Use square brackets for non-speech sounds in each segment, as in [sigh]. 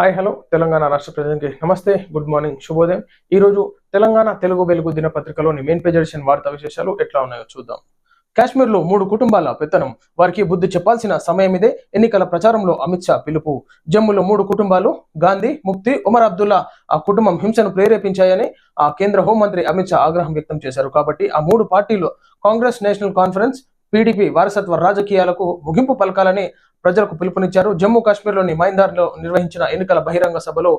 Hi hello Telangana రాష్ట్ర ప్రజలకి నమస్తే. గుడ్ మార్నింగ్ శుభోదయం. ఈ రోజు తెలంగాణ తెలుగు వెలుగు దినపత్రికలోని మెయిన్ పేజ్ ఎడిషన్ వార్తా విశేషాలు ఎట్లా ఉన్నాయో చూద్దాం. కాశ్మీర్లో మూడు కుటుంబాల పెత్తనం. వారికి బుద్ధి చెప్పాల్సిన సమయం ఇదే. ఎన్నికల ప్రచారంలో అమిత్ షా పిలుపు. జమ్మూలో మూడు కుటుంబాలు గాంధీ ముక్తి ఉమర్ అబ్దుల్లా ఆ కుటుంబం హింసను ప్రేరేపించాయని ఆ కేంద్ర హోంమంత్రి అమిత్ షా ఆగ్రహం వ్యక్తం చేశారు. కాబట్టి ఆ మూడు పార్టీలు కాంగ్రెస్ నేషనల్ కాన్ఫరెన్స్ పీడీపీ వారసత్వ రాజకీయాలకు ముగింపు పలకాలని ప్రజలకు పిలుపునిచ్చారు. జమ్మూ కాశ్మీర్లోని మైందార్లో నిర్వహించిన ఎన్నికల బహిరంగ సభలో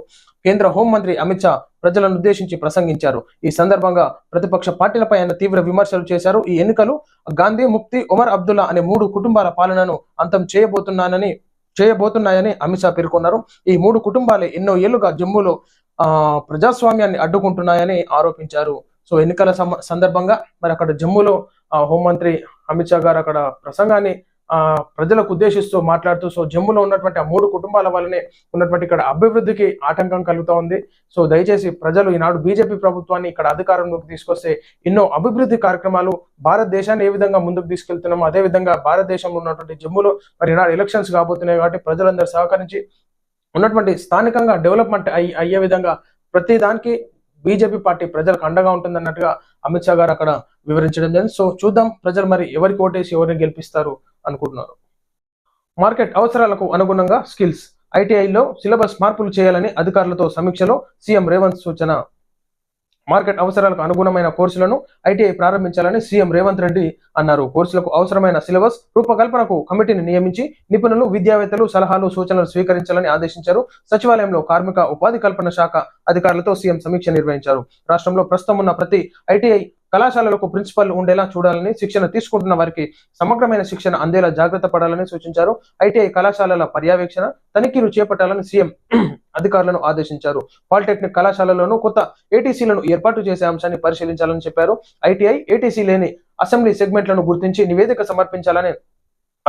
కేంద్ర హోంమంత్రి అమిత్ షా ప్రజలను ఉద్దేశించి ప్రసంగించారు. ఈ సందర్భంగా ప్రతిపక్ష పార్టీలపై ఆయన తీవ్ర విమర్శలు చేశారు. ఈ ఎన్నికలు గాంధీ ముక్తి ఉమర్ అబ్దుల్లా అనే మూడు కుటుంబాల పాలనను అంతం చేయబోతున్నానని చేయబోతున్నాయని అమిత్ షా పేర్కొన్నారు. ఈ మూడు కుటుంబాలే ఎన్నో ఏళ్ళుగా జమ్మూలో ఆ ప్రజాస్వామ్యాన్ని అడ్డుకుంటున్నాయని ఆరోపించారు. సో ఎన్నికల సందర్భంగా మరి అక్కడ జమ్మూలో ఆ, హోంమంత్రి అమిత్ షా గారు అక్కడ ప్రసంగాన్ని ప్రజలకు ఉద్దేశిస్తూ మాట్లాడుతూ సో జమ్ములో ఉన్నటువంటి ఆ మూడు కుటుంబాల వల్లనే ఉన్నటువంటి ఇక్కడ అభివృద్ధికి ఆటంకం కలుగుతూ ఉంది. సో దయచేసి ప్రజలు ఈనాడు బీజేపీ ప్రభుత్వాన్ని ఇక్కడ అధికారంలోకి తీసుకొస్తే ఎన్నో అభివృద్ధి కార్యక్రమాలు భారతదేశాన్ని ఏ విధంగా ముందుకు తీసుకెళ్తున్నామో అదే విధంగా భారతదేశంలో ఉన్నటువంటి జమ్ములో మరి ఈనాడు ఎలక్షన్స్ కాబోతున్నాయి కాబట్టి ప్రజలందరూ సహకరించి ఉన్నటువంటి స్థానికంగా డెవలప్మెంట్ అయ్యి అయ్యే విధంగా ప్రతి దానికి బీజేపీ పార్టీ ప్రజలకు అండగా ఉంటుందన్నట్టుగా అమిత్ షా గారు అక్కడ వివరించడం జరిగింది. సో చూద్దాం ప్రజలు మరి ఎవరికి ఓటేసి ఎవరిని గెలిపిస్తారు. అనుకుంటున్నారు. మార్కెట్ అవసరాలకు అనుగుణంగా స్కిల్స్. ఐటీఐలో సిలబస్ మార్పులు చేయాలని అధికారులతో సమీక్షలో సీఎం రేవంత్ సూచన. మార్కెట్ అవసరాలకు అనుగుణమైన కోర్సులను ఐటీఐ ప్రారంభించాలని సీఎం రేవంత్ రెడ్డి అన్నారు. కోర్సులకు అవసరమైన సిలబస్ రూపకల్పనకు కమిటీని నియమించి నిపుణులు విద్యావేత్తలు సలహాలు సూచనలు స్వీకరించాలని ఆదేశించారు. సచివాలయంలో కార్మిక ఉపాధి కల్పన శాఖ అధికారులతో సీఎం సమీక్ష నిర్వహించారు. రాష్ట్రంలో ప్రస్తుతం ఉన్న ప్రతి ఐటీఐ కళాశాలలకు ప్రిన్సిపల్ ఉండేలా చూడాలని శిక్షణ తీసుకుంటున్న వారికి సమగ్రమైన శిక్షణ అందేలా జాగ్రత్త పడాలని సూచించారు. ఐటీఐ కళాశాలల పర్యవేక్షణ తనిఖీలు చేపట్టాలని సీఎం [clears throat] అధికారులను ఆదేశించారు. పాలిటెక్నిక్ కళాశాలలోనూ కొత్త ఏటీసీలను ఏర్పాటు చేసే అంశాన్ని పరిశీలించాలని చెప్పారు. ఐటీఐ ఏటీసీ లేని అసెంబ్లీ సెగ్మెంట్లను గుర్తించి నివేదిక సమర్పించాలని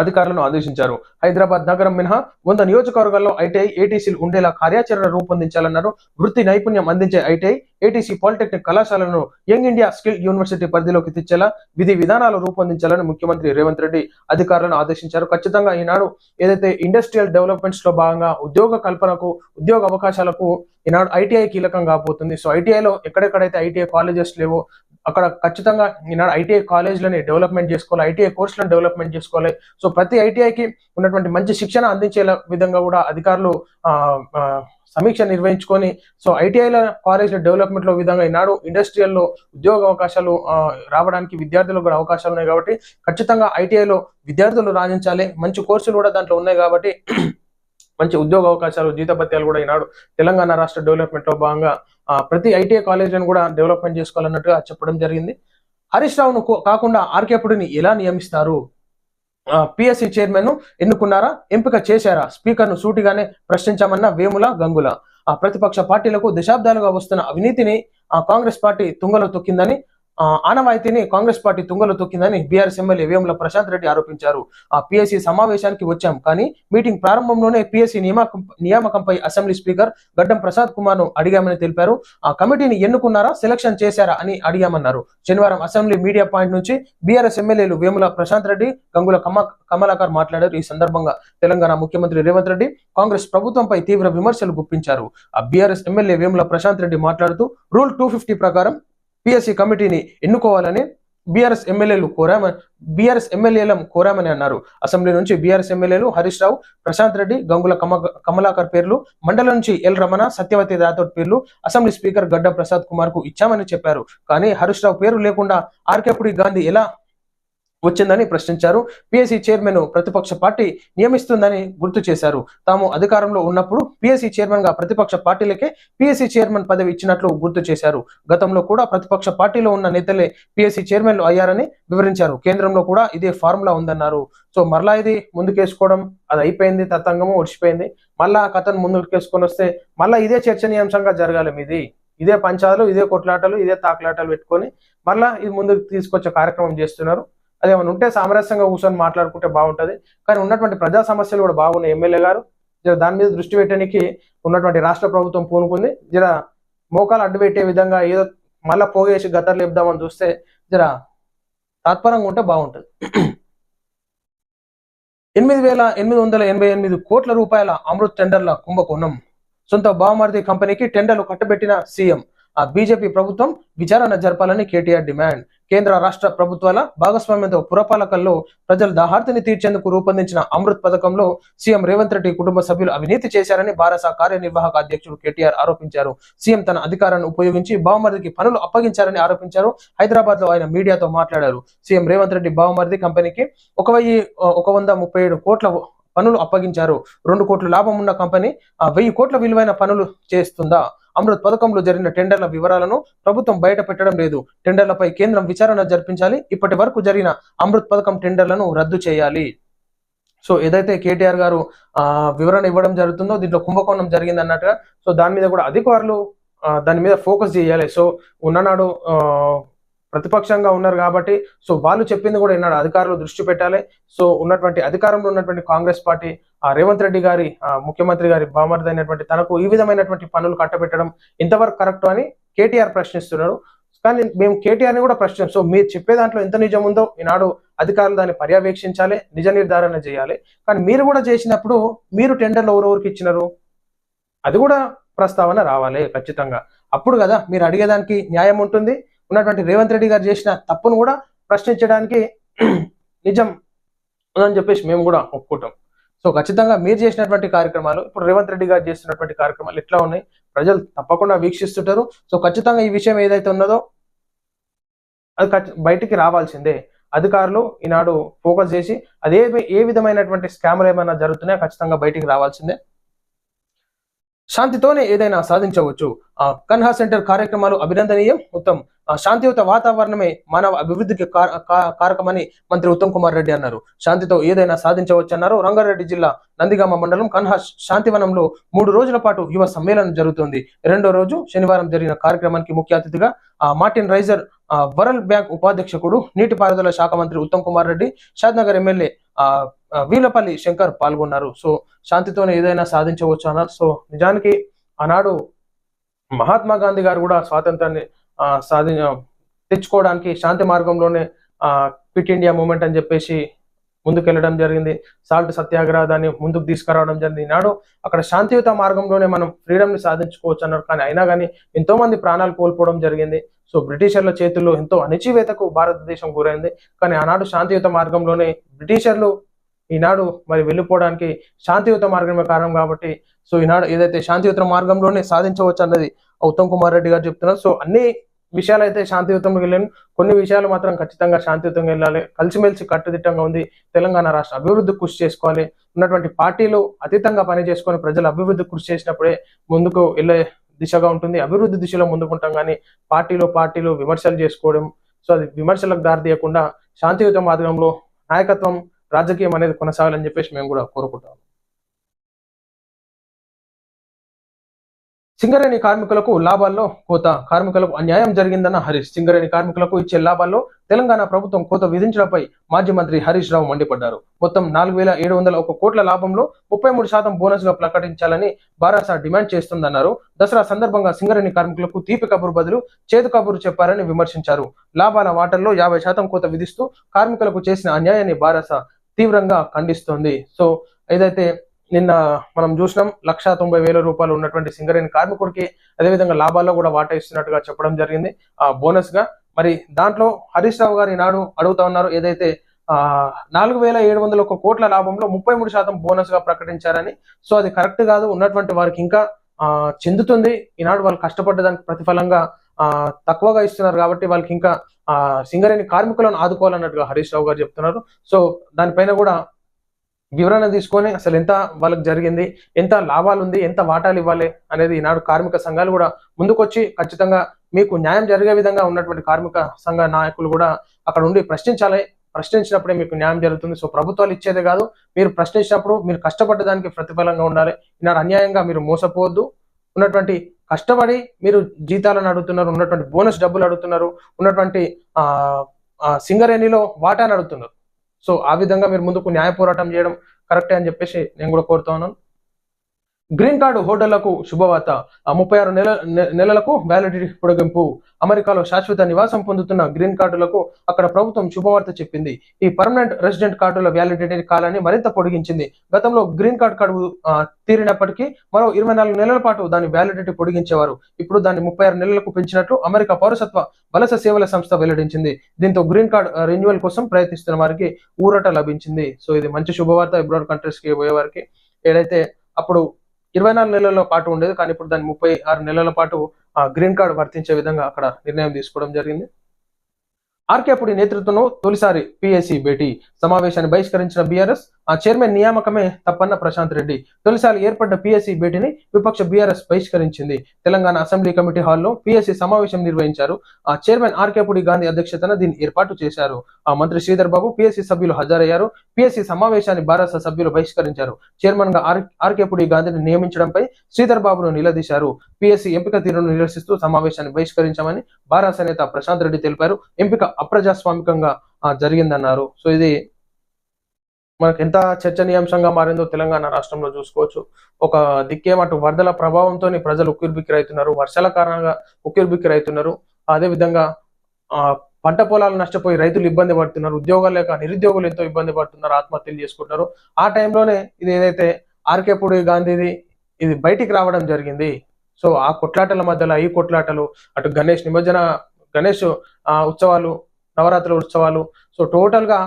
అధికారులను ఆదేశించారు. హైదరాబాద్ నగరం మినహా వంద నియోజకవర్గాల్లో ఐటీఐ ఏటీసీలు ఉండేలా కార్యాచరణ రూపొందించాలన్నారు. వృత్తి నైపుణ్యం అందించే ఐటీఐ ఏటీసీ పాలిటెక్నిక్ కళాశాలను యంగ్ ఇండియా స్కిల్ యూనివర్సిటీ పరిధిలోకి తెచ్చేలా విధి విధానాలు రూపొందించాలని ముఖ్యమంత్రి రేవంత్ రెడ్డి అధికారులను ఆదేశించారు. ఖచ్చితంగా ఈనాడు ఏదైతే ఇండస్ట్రియల్ డెవలప్మెంట్స్లో భాగంగా ఉద్యోగ కల్పనకు ఉద్యోగ అవకాశాలకు ఈనాడు ఐటీఐ కీలకం కాబోతుంది సో ఐటీఐలో ఎక్కడెక్కడైతే ఐటీఐ కాలేజెస్ లేవో అక్కడ ఖచ్చితంగా ఈనాడు ఐటీఐ కాలేజ్లని డెవలప్మెంట్ చేసుకోవాలి ఐటీఐ కోర్సులను డెవలప్మెంట్ చేసుకోవాలి. సో ప్రతి ఐటీఐకి ఉన్నటువంటి మంచి శిక్షణ అందించే విధంగా కూడా అధికారులు సమీక్ష నిర్వహించుకొని సో ఐటీఐల కాలేజ్ల డెవలప్మెంట్లో విధంగా ఈనాడు ఇండస్ట్రియల్లో ఉద్యోగ అవకాశాలు రావడానికి విద్యార్థులకు కూడా అవకాశాలు ఉన్నాయి కాబట్టి ఖచ్చితంగా ఐటీఐలో విద్యార్థులు రాణించాలి. మంచి కోర్సులు కూడా దాంట్లో ఉన్నాయి కాబట్టి మంచి ఉద్యోగ అవకాశాలు జీతభత్యాలు కూడా ఈనాడు తెలంగాణ రాష్ట్ర డెవలప్మెంట్లో భాగంగా ప్రతి ఐటీఐ కాలేజీలను కూడా డెవలప్మెంట్ చేసుకోవాలన్నట్టుగా చెప్పడం జరిగింది. హరీష్ రావును కాకుండా ఆర్కేపుడిని ఎలా నియమిస్తారు? పిఎస్సి చైర్మన్ను ఎన్నుకున్నారా? ఎంపిక చేశారా? స్పీకర్ను సూటిగానే ప్రశ్నించామన్న వేముల గంగుల. ఆ ప్రతిపక్ష పార్టీలకు దశాబ్దాలుగా వస్తున్న అవినీతిని ఆ కాంగ్రెస్ పార్టీ తుంగలో తొక్కిందని ఆనవాయితీని కాంగ్రెస్ పార్టీ తుంగలో తొక్కిందని బీఆర్ఎస్ ఎమ్మెల్యే వేముల ప్రశాంత్ రెడ్డి ఆరోపించారు. ఆ పిఎస్సి సమావేశానికి వచ్చాం కానీ మీటింగ్ ప్రారంభంలోనే పిఎస్సి నియామకం నియామకంపై అసెంబ్లీ స్పీకర్ గడ్డం ప్రసాద్ కుమార్ను అడిగామని తెలిపారు. ఆ కమిటీని ఎన్నుకున్నారా సెలక్షన్ చేశారా అని అడిగామన్నారు. శనివారం అసెంబ్లీ మీడియా పాయింట్ నుంచి బీఆర్ఎస్ ఎమ్మెల్యేలు వేముల ప్రశాంత్ రెడ్డి గంగుల కమ కమలాకర్ మాట్లాడారు. ఈ సందర్భంగా తెలంగాణ ముఖ్యమంత్రి రేవంత్ రెడ్డి కాంగ్రెస్ ప్రభుత్వంపై తీవ్ర విమర్శలు గుప్పించారు. ఆ బీఆర్ఎస్ ఎమ్మెల్యే వేముల ప్రశాంత్ రెడ్డి మాట్లాడుతూ రూల్ టూ ఫిఫ్టీ ప్రకారం పిఎస్సి కమిటీని ఎన్నుకోవాలని బీఆర్ఎస్ ఎమ్మెల్యేలు కోరామని బీఆర్ఎస్ ఎమ్మెల్యేలను కోరామని అన్నారు. అసెంబ్లీ నుంచి బీఆర్ఎస్ ఎమ్మెల్యేలు హరీష్ రావు ప్రశాంత్ రెడ్డి గంగుల కమ కమలాకర్ పేర్లు మండలం నుంచి ఎల్ రమణ సత్యవతి రాథోడ్ పేర్లు అసెంబ్లీ స్పీకర్ గడ్డ ప్రసాద్ కుమార్కు ఇచ్చామని చెప్పారు. కానీ హరీష్ రావు పేరు లేకుండా ఆర్కేపుడి గాంధీ ఎలా వచ్చిందని ప్రశ్నించారు. పిఎస్సి చైర్మన్ ప్రతిపక్ష పార్టీ నియమిస్తుందని గుర్తు చేశారు. తాము అధికారంలో ఉన్నప్పుడు పిఎస్సి చైర్మన్గా ప్రతిపక్ష పార్టీలకే పిఎస్సి చైర్మన్ పదవి ఇచ్చినట్లు గుర్తు చేశారు. గతంలో కూడా ప్రతిపక్ష పార్టీలో ఉన్న నేతలే పిఎస్సి చైర్మన్లు అయ్యారని వివరించారు. కేంద్రంలో కూడా ఇదే ఫార్ములా ఉందన్నారు. సో మరలా ఇది ముందుకేసుకోవడం అది అయిపోయింది తతంగము ఒడిచిపోయింది మళ్ళా కథను ముందుకేసుకొని వస్తే మళ్ళా ఇదే చర్చనీయాంశంగా జరగాలి మీది. ఇదే పంచాలు ఇదే కొట్లాటలు ఇదే తాకులాటలు పెట్టుకొని మళ్ళా ఇది ముందుకు తీసుకొచ్చే కార్యక్రమం చేస్తున్నారు. అదేమైనా ఉంటే సామరస్యంగా కూర్చొని మాట్లాడుకుంటే బాగుంటది. కానీ ఉన్నటువంటి ప్రజా సమస్యలు కూడా బాగున్నాయి. ఎమ్మెల్యే గారు జర దాని మీద దృష్టి పెట్టడానికి ఉన్నటువంటి రాష్ట్ర ప్రభుత్వం పూనుకుంది. జర మోకాలు అడ్డు పెట్టే విధంగా ఏదో మళ్ళా పోగేసి గతర్లు ఇద్దామని చూస్తే జర తాత్పరంగా ఉంటే బాగుంటది. ఎనిమిది వేల ఎనిమిది వందల ఎనభై ఎనిమిది కోట్ల రూపాయల అమృత్ టెండర్ల కుంభకోణం. సొంత బావమరిది కంపెనీకి టెండర్లు కట్టబెట్టిన సీఎం. ఆ బీజేపీ ప్రభుత్వం విచారణ జరపాలని కేటీఆర్ డిమాండ్. కేంద్ర రాష్ట్ర ప్రభుత్వాల భాగస్వామ్యంతో పురపాలకల్లో ప్రజల దాహార్తిని తీర్చేందుకు రూపొందించిన అమృత్ పథకంలో సీఎం రేవంత్ రెడ్డి కుటుంబ సభ్యులు అవినీతి చేశారని భారత కార్యనిర్వాహక అధ్యక్షుడు కేటీఆర్ ఆరోపించారు. సీఎం తన అధికారాన్ని ఉపయోగించి బావమరిదికి పనులు అప్పగించారని ఆరోపించారు. హైదరాబాద్లో ఆయన మీడియాతో మాట్లాడారు. సీఎం రేవంత్ రెడ్డి బావమరిది కంపెనీకి ఒక వెయ్యి ఒక వంద ముప్పై ఏడు కోట్ల పనులు అప్పగించారు. రెండు కోట్ల లాభం ఉన్న కంపెనీ వెయ్యి కోట్ల విలువైన పనులు చేస్తుందా? అమృత్ పథకంలో జరిగిన టెండర్ల వివరాలను ప్రభుత్వం బయట పెట్టడం లేదు. టెండర్లపై కేంద్రం విచారణ జరిపించాలి. ఇప్పటి వరకు జరిగిన అమృత్ పథకం టెండర్లను రద్దు చేయాలి. సో ఏదైతే కేటీఆర్ గారు ఆ వివరణ ఇవ్వడం జరుగుతుందో దీంట్లో కుంభకోణం జరిగింది అన్నట్టుగా సో దాని మీద కూడా అధికారులు దాని మీద ఫోకస్ చేయాలి. సో ఉన్ననాడు ఆ, ప్రతిపక్షంగా ఉన్నారు కాబట్టి సో వాళ్ళు చెప్పింది కూడా ఈనాడు అధికారులు దృష్టి పెట్టాలి. సో ఉన్నటువంటి అధికారంలో ఉన్నటువంటి కాంగ్రెస్ పార్టీ ఆ రేవంత్ రెడ్డి గారి ముఖ్యమంత్రి గారి బామర్దైనటువంటి తనకు ఈ విధమైనటువంటి పనులు కట్టబెట్టడం ఎంతవరకు కరెక్ట్ అని కేటీఆర్ ప్రశ్నిస్తున్నారు కానీ మేము కేటీఆర్ని కూడా ప్రశ్నిస్తాం సో మీరు చెప్పే దాంట్లో ఎంత నిజం ఉందో ఈనాడు అధికారులు దాన్ని పర్యవేక్షించాలి నిజ నిర్ధారణ చేయాలి. కానీ మీరు కూడా చేసినప్పుడు మీరు టెండర్లు ఎవరెవరికి ఇచ్చినారు? అది కూడా ప్రస్తావన రావాలి ఖచ్చితంగా. అప్పుడు కదా మీరు అడిగేదానికి న్యాయం ఉంటుంది. ఉన్నటువంటి రేవంత్ రెడ్డి గారు చేసిన తప్పును కూడా ప్రశ్నించడానికి [clears throat] నిజం ఉందని చెప్పేసి మేము కూడా ఒప్పుకుంటాం. సో ఖచ్చితంగా మీరు చేసినటువంటి కార్యక్రమాలు ఇప్పుడు రేవంత్ రెడ్డి గారు చేస్తున్నటువంటి కార్యక్రమాలు ఎట్లా ఉన్నాయి? ప్రజలు తప్పకుండా వీక్షిస్తుంటారు. సో ఖచ్చితంగా ఈ విషయం ఏదైతే ఉన్నదో అది బయటికి రావాల్సిందే. అధికారులు ఈనాడు ఫోకస్ చేసి అదే ఏ విధమైనటువంటి స్కామ్లు ఏమైనా జరుగుతున్నాయో ఖచ్చితంగా బయటికి రావాల్సిందే. శాంతితోనే ఏదైనా సాధించవచ్చు. ఆ, కన్హా సెంటర్ కార్యక్రమాలు అభినందనీయం. ఉత్తమ్ శాంతియుత వాతావరణమే మానవ అభివృద్ధికి కారకమని మంత్రి ఉత్తమ్ కుమార్ రెడ్డి అన్నారు. శాంతితో ఏదైనా సాధించవచ్చు అన్నారు రంగారెడ్డి జిల్లా నందిగామ మండలం కన్హా శాంతివనంలో మూడు రోజుల పాటు యువ సమ్మేళనం జరుగుతుంది. రెండో రోజు శనివారం జరిగిన కార్యక్రమానికి ముఖ్య అతిథిగా ఆ, మార్టిన్ రైజర్ ఆ, వరల్డ్ బ్యాంక్ ఉపాధ్యక్షకుడు నీటిపారుదల శాఖ మంత్రి ఉత్తమ్ కుమార్ రెడ్డి షాద్నగర్ ఎమ్మెల్యే వీలపల్లి శంకర్ పాల్గొన్నారు. సో శాంతితోనే ఏదైనా సాధించవచ్చు అన్నారు. సో నిజానికి ఆనాడు మహాత్మా గాంధీ గారు కూడా స్వాతంత్రాన్ని సాధి తెచ్చుకోవడానికి శాంతి మార్గంలోనే క్విట్ ఇండియా మూమెంట్ అని చెప్పేసి ముందుకెళ్ళడం జరిగింది. సాల్ట్ సత్యాగ్రహ దాన్ని ముందుకు తీసుకురావడం జరిగింది. ఈనాడు అక్కడ శాంతియుత మార్గంలోనే మనం ఫ్రీడమ్ని సాధించుకోవచ్చు అన్నారు. కానీ అయినా కానీ ఎంతోమంది ప్రాణాలు కోల్పోవడం జరిగింది. సో బ్రిటిషర్ల చేతుల్లో ఎంతో అణిచివేతకు భారతదేశం గురైంది. కానీ ఆనాడు శాంతియుత మార్గంలోనే బ్రిటిషర్లు ఈనాడు మరి వెళ్ళిపోవడానికి శాంతియుత మార్గమే కారణం కాబట్టి సో ఈనాడు ఏదైతే శాంతియుత మార్గంలోనే సాధించవచ్చు అన్నది ఉత్తమ్ కుమార్ రెడ్డి గారు చెప్తున్నారు. సో అన్ని విషయాలు అయితే శాంతియుతంగా వెళ్ళాను కొన్ని విషయాలు మాత్రం ఖచ్చితంగా శాంతియుతంగా వెళ్ళాలి. కలిసిమెలిసి కట్టుదిట్టంగా ఉంది. తెలంగాణ రాష్ట్ర అభివృద్ధి కృషి చేసుకోవాలి. ఉన్నటువంటి పార్టీలు అతీతంగా పని చేసుకొని ప్రజల అభివృద్ధి కృషి చేసినప్పుడే ముందుకు వెళ్ళే దిశగా ఉంటుంది. అభివృద్ధి దిశలో ముందుకుంటాం కానీ పార్టీలో పార్టీలో విమర్శలు చేసుకోవడం సో అది విమర్శలకు దారి తీయకుండా శాంతియుత మార్గంలో నాయకత్వం రాజకీయం అనేది కొనసాగాలని చెప్పేసి మేము కూడా కోరుకుంటాం సింగరేణి కార్మికులకు లాభాల్లో కోత కార్మికులకు అన్యాయం జరిగిందన్న హరీష్. సింగరేణి కార్మికులకు ఇచ్చే లాభాల్లో తెలంగాణ ప్రభుత్వం కోత విధించడంపై మాజీ మంత్రి హరీష్ రావు మండిపడ్డారు. మొత్తం నాలుగు వేల ఏడు వందల ఒక కోట్ల లాభంలో ముప్పై మూడు శాతం బోనస్గా ప్రకటించాలని బారాసా డిమాండ్ చేస్తుందన్నారు. దసరా సందర్భంగా సింగరేణి కార్మికులకు తీపి కబురు బదులు చేతు కబురు చెప్పారని విమర్శించారు. లాభాల వాటల్లో యాభై శాతం కోత విధిస్తూ కార్మికులకు చేసిన అన్యాయాన్ని బారాసా తీవ్రంగా ఖండిస్తోంది. సో ఏదైతే నిన్న మనం చూసినాం లక్ష తొంభై వేల రూపాయలు ఉన్నటువంటి సింగరేణి కార్మికుడికి అదేవిధంగా లాభాల్లో కూడా వాటా ఇస్తున్నట్టుగా చెప్పడం జరిగింది. ఆ బోనస్గా మరి దాంట్లో హరీష్ రావు గారు ఈనాడు అడుగుతా ఉన్నారు ఏదైతే ఆ నాలుగు వేల ఏడు వందల ఒక కోట్ల లాభంలో ముప్పై మూడు శాతం బోనస్గా ప్రకటించారని సో అది కరెక్ట్ కాదు ఉన్నటువంటి వారికి ఇంకా ఆ చెందుతుంది. ఈనాడు వాళ్ళు కష్టపడ్డ దానికి ప్రతిఫలంగా ఆ తక్కువగా ఇస్తున్నారు కాబట్టి వాళ్ళకి ఇంకా ఆ సింగరేణి కార్మికులను ఆదుకోవాలన్నట్టుగా హరీష్ రావు గారు చెప్తున్నారు. సో దానిపైన కూడా వివరణ తీసుకొని అసలు ఎంత వాళ్ళకి జరిగింది ఎంత లాభాలు ఉంది ఎంత వాటాలు ఇవ్వాలి అనేది ఈనాడు కార్మిక సంఘాలు కూడా ముందుకొచ్చి ఖచ్చితంగా మీకు న్యాయం జరిగే విధంగా ఉన్నటువంటి కార్మిక సంఘ నాయకులు కూడా అక్కడ ఉండి ప్రశ్నించాలి. ప్రశ్నించినప్పుడే మీకు న్యాయం జరుగుతుంది. సో ప్రభుత్వాలు ఇచ్చేదే కాదు మీరు ప్రశ్నించినప్పుడు మీరు కష్టపడ్డ దానికి ప్రతిఫలంగా ఉండాలి. ఈనాడు అన్యాయంగా మీరు మోసపోవద్దు. ఉన్నటువంటి కష్టపడి మీరు జీతాలను అడుగుతున్నారు ఉన్నటువంటి బోనస్ డబ్బులు అడుగుతున్నారు ఉన్నటువంటి ఆ సింగరేణిలో వాటాను అడుగుతున్నారు. సో ఆ విధంగా మీరు ముందుకు న్యాయ పోరాటం చేయడం కరెక్టే అని చెప్పేసి నేను కూడా కోరుతా ఉన్నాను. గ్రీన్ కార్డు హోటళ్ళకు శుభవార్త. ఆ ముప్పై ఆరు నెల నెలలకు వ్యాలిడిటీ పొడిగింపు. అమెరికాలో శాశ్వత నివాసం పొందుతున్న గ్రీన్ కార్డులకు అక్కడ ప్రభుత్వం శుభవార్త చెప్పింది. ఈ పర్మనెంట్ రెసిడెంట్ కార్డుల వ్యాలిడిటీ కాలాన్ని మరింత పొడిగించింది. గతంలో గ్రీన్ కార్డ్ గడువు తీరినప్పటికీ మరో ఇరవై నాలుగు నెలల పాటు దాని వ్యాలిడిటీ పొడిగించేవారు. ఇప్పుడు దాన్ని ముప్పై ఆరు నెలలకు పెంచినట్లు అమెరికా పౌరసత్వ వలస సేవల సంస్థ వెల్లడించింది. దీంతో గ్రీన్ కార్డ్ రెన్యువల్ కోసం ప్రయత్నిస్తున్న వారికి ఊరట లభించింది. సో ఇది మంచి శుభవార్త. అబ్రాడ్ కంట్రీస్కి పోయే వారికి ఏదైతే అప్పుడు ఇరవై నాలుగు నెలల పాటు ఉండేది. కానీ ఇప్పుడు దాన్ని ముప్పై ఆరు నెలల పాటు ఆ గ్రీన్ కార్డు వర్తించే విధంగా అక్కడ నిర్ణయం తీసుకోవడం జరిగింది. ఆర్కేపుడి నేతృత్వంలో తొలిసారి పిఎస్సి భేటీ. సమావేశాన్ని బహిష్కరించిన బీఆర్ఎస్ ఆ చైర్మన్ నియామకమే తప్పన్న ప్రశాంత్ రెడ్డి. తొలిసారి ఏర్పడ్డ పిఎస్సి భేటీని విపక్ష బీఆర్ఎస్ బహిష్కరించింది. తెలంగాణ అసెంబ్లీ కమిటీ హాల్లో పిఎస్సి సమావేశం నిర్వహించారు. ఆ చైర్మన్ ఆర్కేపుడి గాంధీ అధ్యక్షతన దీన్ని ఏర్పాటు చేశారు. ఆ మంత్రి శ్రీధర్ బాబు పిఎస్సి సభ్యులు హాజరయ్యారు. పిఎస్సి సమావేశాన్ని భారత సభ్యులు బహిష్కరించారు. చైర్మన్గా ఆర్కేపుడి గాంధీని నియమించడంపై శ్రీధర్ బాబును నిలదీశారు. పిఎస్సి ఎంపిక తీరును నిరసిస్తూ సమావేశాన్ని బహిష్కరించామని భారత నేత ప్రశాంత్ రెడ్డి తెలిపారు. ఎంపిక అప్రజాస్వామికంగా జరిగిందన్నారు. సో ఇది మనకు ఎంత చర్చనీయాంశంగా మారిందో తెలంగాణ రాష్ట్రంలో చూసుకోవచ్చు. ఒక దిక్కేమటు వరదల ప్రభావంతో ప్రజలు ఉక్కిరిబిక్కిరైతున్నారు. వర్షాల కారణంగా ఉక్కిరిబిక్కిరైతున్నారు. అదే విధంగా ఆ పంట పొలాలు నష్టపోయి రైతులు ఇబ్బంది పడుతున్నారు. ఉద్యోగాలు లేక నిరుద్యోగులు ఎంతో ఇబ్బంది పడుతున్నారు ఆత్మహత్యలు చేసుకుంటున్నారు. ఆ టైంలోనే ఇది ఏదైతే ఆర్కేపూడి గాంధీది ఇది బయటికి రావడం జరిగింది. సో ఆ కొట్లాటల మధ్యలో ఈ కొట్లాటలు అటు గణేష్ నిమజ్జన గణేష్ ఆ, ఉత్సవాలు నవరాత్రుల ఉత్సవాలు. సో టోటల్గా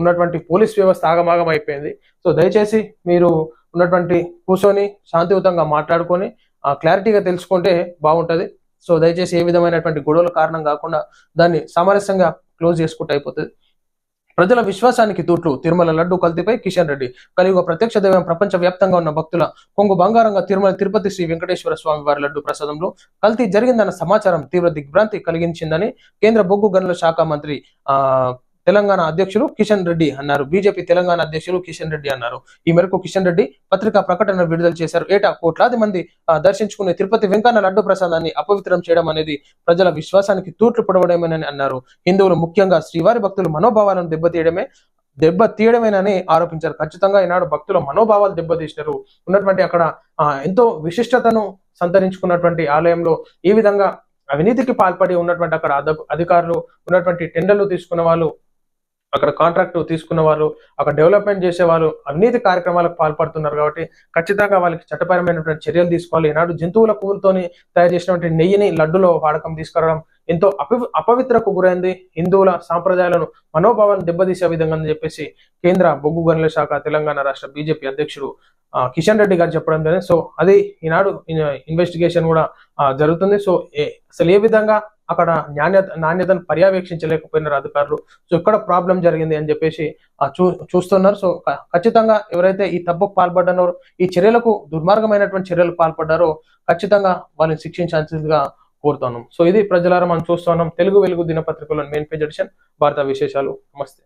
ఉన్నటువంటి పోలీస్ వ్యవస్థ ఆగమాగం అయిపోయింది. సో దయచేసి మీరు ఉన్నటువంటి కూర్చొని శాంతియుతంగా మాట్లాడుకొని ఆ క్లారిటీగా తెలుసుకుంటే బాగుంటుంది. సో దయచేసి ఏ విధమైనటువంటి గొడవల కారణం కాకుండా దాన్ని సామరస్యంగా క్లోజ్ చేసుకుంటే అయిపోతుంది. ప్రజల విశ్వాసానికి తూట్లు. తిరుమల లడ్డు కల్తీపై కిషన్ రెడ్డి. కలియుగ ప్రత్యక్ష దైవం ప్రపంచ వ్యాప్తంగా ఉన్న భక్తుల కొంగు బంగారంగా తిరుమల తిరుపతి శ్రీ వెంకటేశ్వర స్వామి వారి లడ్డు ప్రసాదంలో కల్తీ జరిగిందన్న సమాచారం తీవ్ర దిగ్భ్రాంతి కలిగించిందని కేంద్ర బొగ్గు గనుల శాఖ మంత్రి ఆ తెలంగాణ అధ్యక్షులు కిషన్ రెడ్డి అన్నారు. బీజేపీ తెలంగాణ అధ్యక్షులు కిషన్ రెడ్డి అన్నారు. ఈ మేరకు కిషన్ రెడ్డి పత్రికా ప్రకటన విడుదల చేశారు. ఏటా కోట్లాది మంది దర్శించుకునే తిరుపతి వెంకన్న లడ్డు ప్రసాదాన్ని అపవిత్రం చేయడం అనేది ప్రజల విశ్వాసానికి తూట్లు పొడవడమేనని అన్నారు. హిందువులు ముఖ్యంగా శ్రీవారి భక్తులు మనోభావాలను దెబ్బతీయడమే దెబ్బ తీయడమేనని ఆరోపించారు. ఖచ్చితంగా ఈనాడు భక్తుల మనోభావాలు దెబ్బతీసినారు. ఉన్నటువంటి అక్కడ ఎంతో విశిష్టతను సంతరించుకున్నటువంటి ఆలయంలో ఈ విధంగా అవినీతికి పాల్పడి ఉన్నటువంటి అక్కడ అధికారులు ఉన్నటువంటి టెండర్లు తీసుకున్న వాళ్ళు అక్కడ కాంట్రాక్ట్ తీసుకున్న వాళ్ళు అక్కడ డెవలప్మెంట్ చేసే వాళ్ళు అవినీతి కార్యక్రమాలకు పాల్పడుతున్నారు కాబట్టి ఖచ్చితంగా వాళ్ళకి చట్టపరమైనటువంటి చర్యలు తీసుకోవాలి. ఈనాడు జంతువుల పువ్వులతోని తయారు చేసినటువంటి నెయ్యిని లడ్డులో వాడకం తీసుకురావడం ఎంతో అపవి అపవిత్రకు గురైంది హిందువుల సాంప్రదాయాలను మనోభావాలను దెబ్బతీసే విధంగా అని చెప్పేసి కేంద్ర బొగ్గు గనుల శాఖ తెలంగాణ రాష్ట్ర బీజేపీ అధ్యక్షుడు ఆ, కిషన్ రెడ్డి గారు చెప్పడం జరిగింది. సో అది ఈనాడు ఇన్వెస్టిగేషన్ కూడా జరుగుతుంది. సో అసలు ఏ విధంగా అక్కడ నాణ్యత నాణ్యతను పర్యవేక్షించలేకపోయినారు అధికారులు. సో ఇక్కడ ప్రాబ్లం జరిగింది అని చెప్పేసి చూ చూస్తున్నారు. సో ఖచ్చితంగా ఎవరైతే ఈ తప్పుకు పాల్పడ్డారో ఈ చర్యలకు దుర్మార్గమైనటువంటి చర్యలకు పాల్పడ్డారో ఖచ్చితంగా వాళ్ళని శిక్షించాల్సిందిగా కోరుతున్నాం. సో ఇది ప్రజలారా మనం చూస్తున్నాం. తెలుగు వెలుగు దినపత్రికలో మెయిన్ పేజ్ ఎడిషన్. భారత విశేషాలు. నమస్తే.